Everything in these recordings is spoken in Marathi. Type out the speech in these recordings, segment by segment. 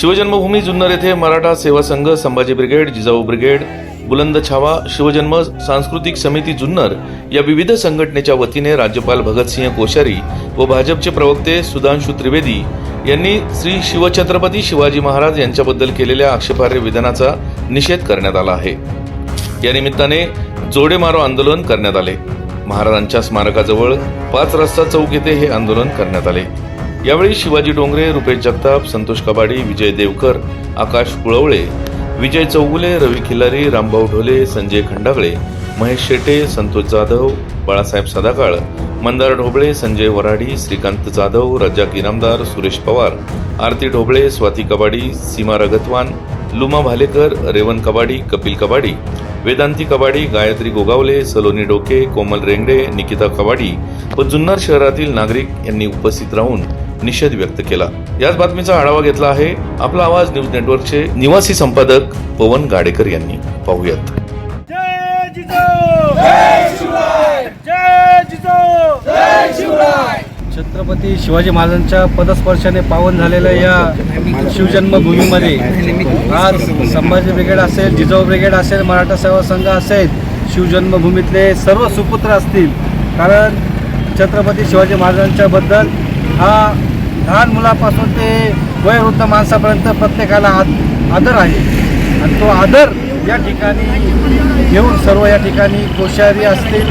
शिवजन्मभूमी जुन्नर येथे मराठा सेवा संघ संभाजी ब्रिगेड जिजाऊ ब्रिगेड बुलंद छावा शिवजन्म सांस्कृतिक समिती जुन्नर या विविध संघटनेच्या वतीने राज्यपाल भगतसिंह कोश्यारी व भाजपचे प्रवक्ते सुधांशु त्रिवेदी यांनी श्री शिवछत्रपती शिवाजी महाराज यांच्याबद्दल केलेल्या आक्षेपार्ह विधानाचा निषेध करण्यात आला आहे. या निमित्ताने जोडे मारो आंदोलन करण्यात आले. महाराजांच्या स्मारकाजवळ पाच रस्ता चौक येथे हे आंदोलन करण्यात आले. यावेळी शिवाजी डोंगरे रुपेश जगताप संतोष कबाडी विजय देवकर आकाश कुळवळे विजय चौगुले रवी खिल्लारी रामभाऊ ढोले संजय खंडागळे महेश शेटे संतोष जाधव बाळासाहेब सदाकाळ मंदार ढोबळे संजय वराडी श्रीकांत जाधव रजाक इनामदार सुरेश पवार आरती ढोबळे स्वाती कबाडी सीमा रगतवान लुमा भालेकर रेवन कबाडी कपिल कबाडी वेदांती कबाडी गायत्री गोगावले सलोनी डोके कोमल रेंगडे निकिता कबाडी व जुन्नर शहरातील नागरिक यांनी उपस्थित राहून निषेध व्यक्त केला. याच बातमीचा आढावा घेतला आहे आपला आवाज न्यूज नेटवर्कचे निवासी संपादक पवन गाडेकर यांनी. पाहूयात. जय जिजाऊ! जय शिवराय! जय जिजाऊ! जय शिवराय! छत्रपती शिवाजी महाराजांच्या पदस्पर्शाने पावन झालेल्या या शिवजन्मभूमीमध्ये आज संभाजी ब्रिगेड असेल जिजाऊ ब्रिगेड असेल मराठा सेवा संघ असेल शिवजन्मभूमीतले सर्व सुपुत्र असतील. कारण छत्रपती शिवाजी महाराजांच्या बद्दल हा लहान मुलापासून ते वयोवृद्ध माणसापर्यंत प्रत्येकाला आद आदर आहे. आणि तो आदर या ठिकाणी घेऊन सर्व या ठिकाणी कोश्यारी असतील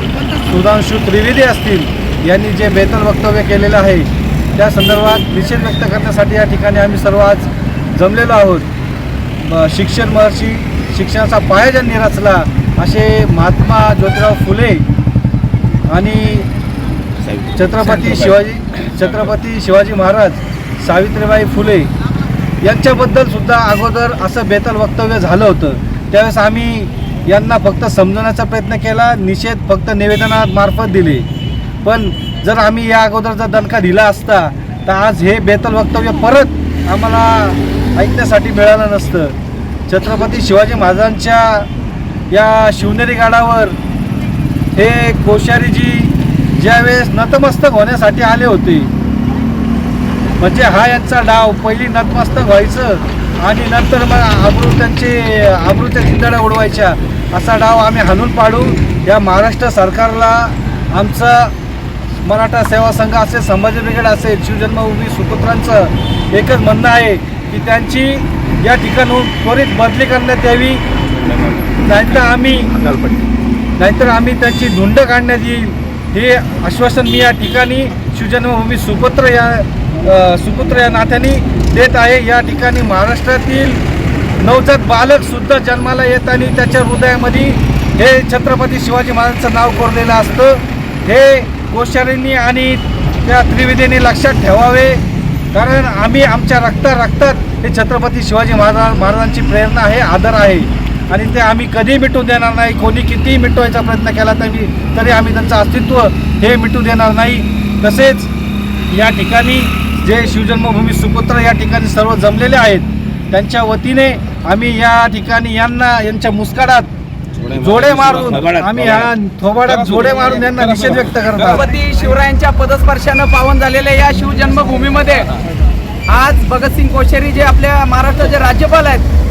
सुधांशु त्रिवेदी असतील यांनी जे बेतन वक्तव्य केलेलं आहे त्या संदर्भात निषेध व्यक्त करण्यासाठी या ठिकाणी आम्ही सर्व आज जमलेलो आहोत. शिक्षण महर्षी शिक्षणाचा पाया ज्यांनी रचला असे महात्मा ज्योतिराव फुले आणि छत्रपती शिवाजी छत्रपती शिवाजी महाराज सावित्रीबाई फुले यांच्याबद्दल सुद्धा अगोदर असं बेतल वक्तव्य झालं होतं. त्यावेळेस आम्ही यांना फक्त समजवण्याचा प्रयत्न केला निषेध फक्त निवेदनामार्फत दिले. पण जर आम्ही या अगोदर जर दणका दिला असता तर आज हे बेतल वक्तव्य परत आम्हाला ऐकण्यासाठी मिळालं नसतं. छत्रपती शिवाजी महाराजांच्या या शिवनेरी गाडावर हे कोश्यारीजी ज्यावेळेस नतमस्तक होण्यासाठी आले होते. म्हणजे हा यांचा डाव पहिली नतमस्तक व्हायचं आणि नंतर मग आबरू त्यांचे आबरूच्या चिंदड्या उडवायच्या असा डाव आम्ही हाणून पाडू. या महाराष्ट्र सरकारला आमचा मराठा सेवा संघ असेल संभाजी ब्रिगेड असेल शिवजन्मभूमी सुपुत्रांचं एकच म्हणणं आहे की त्यांची या ठिकाणून त्वरित बदली करण्यात यावी. नाहीतर आम्ही नाहीतर आम्ही त्यांची धुंड काढण्यात येईल. हे आश्वासन मी या ठिकाणी शिवजन्मभूमी सुपुत्र या सुपुत्र या नात्याने देत आहे. या ठिकाणी महाराष्ट्रातील नवजात बालकसुद्धा जन्माला येत आणि त्याच्या हृदयामध्ये हे छत्रपती शिवाजी महाराजांचं नाव कोरलेलं असतं. हे कोश्यारींनी आणि त्या त्रिवेदींनी लक्षात ठेवावे. कारण आम्ही आमच्या रक्ता रक्तात हे छत्रपती शिवाजी महाराज महाराजांची प्रेरणा आहे आदर आहे. आणि ते आम्ही कधी मिटून देणार नाही. कोणी कितीही मिटवायचा प्रयत्न केला तरी तरी आम्ही त्यांचं अस्तित्व हे मिटू देणार नाही. तसेच या ठिकाणी जे शिवजन्मभूमी सुपुत्र या ठिकाणी सर्व जमलेले आहेत त्यांच्या वतीने आम्ही या ठिकाणी यांना यांच्या मुस्काडात जोडे मारून आम्ही ह्या थोबाडात जोडे मारून यांना निषेध व्यक्त करत छत्रपती शिवरायांच्या पदस्पर्शानं पावन झालेल्या या शिवजन्मभूमीमध्ये आज भगतसिंग कोश्यारी जे आपल्या महाराष्ट्राचे राज्यपाल आहेत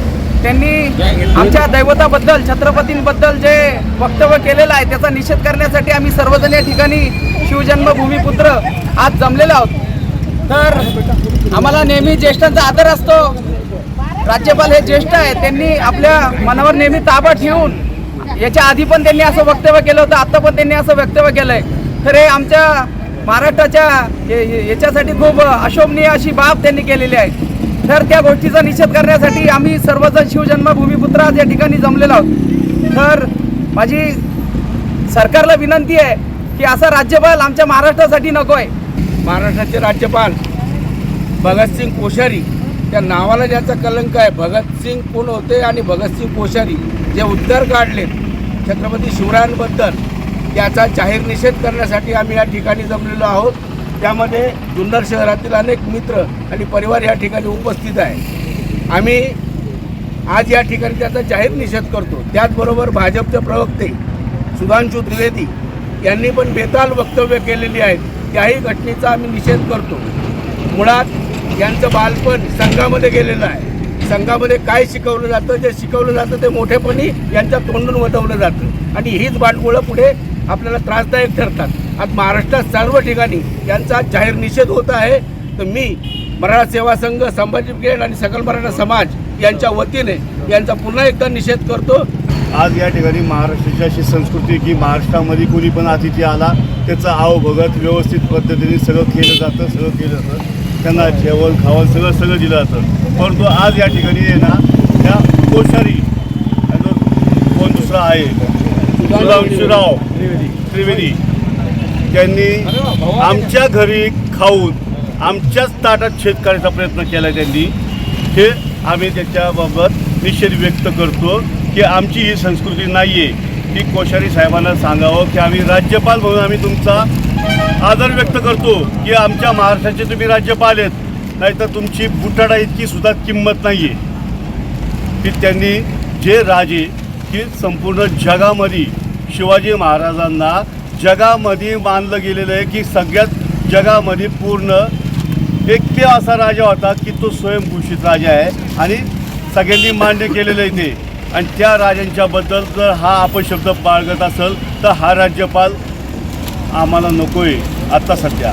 त्यांनी आमच्या दैवताबद्दल छत्रपतींबद्दल जे वक्तव्य केलेलं आहे त्याचा निषेध करण्यासाठी आम्ही सर्वजण या ठिकाणी शिवजन्मभूमीपुत्र आज जमलेलो आहोत. तर आम्हाला नेहमी ज्येष्ठांचा आदर असतो. राज्यपाल हे ज्येष्ठ आहे त्यांनी आपल्या मनावर नेहमी ताबा ठेवून याच्या आधी पण त्यांनी असं वक्तव्य केलं होतं आत्ता पण त्यांनी असं वक्तव्य केलंय. तर हे आमच्या महाराष्ट्राच्या याच्यासाठी खूप अशोभनीय अशी बाब त्यांनी केलेली आहे. तर त्या गोष्टीचा निषेध करण्यासाठी आम्ही सर्वजण शिवजन्म पुत्र आज या ठिकाणी जमलेलो आहोत. तर माझी सरकारला विनंती आहे की असा राज्यपाल आमच्या महाराष्ट्रासाठी नको आहे महाराष्ट्राचे राज्यपाल भगतसिंग कोश्यारी त्या नावाला ज्याचा कलंक आहे भगतसिंग कोण होते आणि भगतसिंग कोश्यारी जे उत्तर काढले छत्रपती शिवरायांबद्दल त्याचा जाहीर निषेध करण्यासाठी आम्ही या ठिकाणी जमलेलो आहोत. त्यामध्ये जुन्नर शहरातील अनेक मित्र आणि परिवार या ठिकाणी उपस्थित आहे. आम्ही आज या ठिकाणी त्याचा जाहीर निषेध करतो. त्याचबरोबर भाजपचे प्रवक्ते सुधांशु द्विवेदी यांनी पण बेताल वक्तव्य केलेली आहेत. त्याही घटनेचा आम्ही निषेध करतो. मुळात यांचं बालपण संघामध्ये गेलेलं आहे. संघामध्ये काय शिकवलं जातं? जे शिकवलं जातं ते मोठेपणी यांच्या तोंडून वटवलं जातं. आणि हीच बांडगुळं पुढे आपल्याला त्रासदायक ठरतात. आज महाराष्ट्रात सर्व ठिकाणी यांचा जाहीर निषेध होत आहे. तर मी मराठा सेवा संघ संभाजी ब्रिगेड आणि सकल मराठा समाज यांच्या वतीने यांचा पुन्हा एकदा निषेध करतो. आज या ठिकाणी महाराष्ट्राची अशी संस्कृती की महाराष्ट्रामध्ये कोणी पण अतिथी आला त्याचं आव भगत व्यवस्थित पद्धतीने सगळं केलं जातं सगळं केलं जातं. त्यांना जेवण खावण सगळं सगळं दिलं जातं. परंतु आज या ठिकाणी आहे ना त्या कोश्यारी आणि कोण दुसरा आहे? सुधांशुराव त्रिवेदी. त्यांनी आमच्या घरी खाऊन आमच्याच ताटात छेद करायचा प्रयत्न केला त्यांनी. हे आम्ही त्याच्याबाबत निषेध व्यक्त करतो की आमची ही संस्कृती नाही आहे की कोश्यारी साहेबांना सांगावं की आम्ही राज्यपाल म्हणून आम्ही तुमचा आदर व्यक्त करतो की आमच्या महाराष्ट्राचे तुम्ही राज्यपाल आहेत. नाहीतर तुमची बुटाडा इतकी सुद्धा किंमत नाही आहे की त्यांनी जे राजे की संपूर्ण जगामध्ये शिवाजी महाराजांना जगामध्ये मानलं गेलेलं आहे की सगळ्यात जगामध्ये पूर्ण एक ते असा राजा होता की तो स्वयंघोषित राजा आहे. आणि सगळ्यांनी मान्य केलेलं आहे ते. आणि त्या राजांच्याबद्दल जर हा अपशब्द बाळगत असेल तर हा राज्यपाल आम्हाला नको आहे आत्ता सध्या.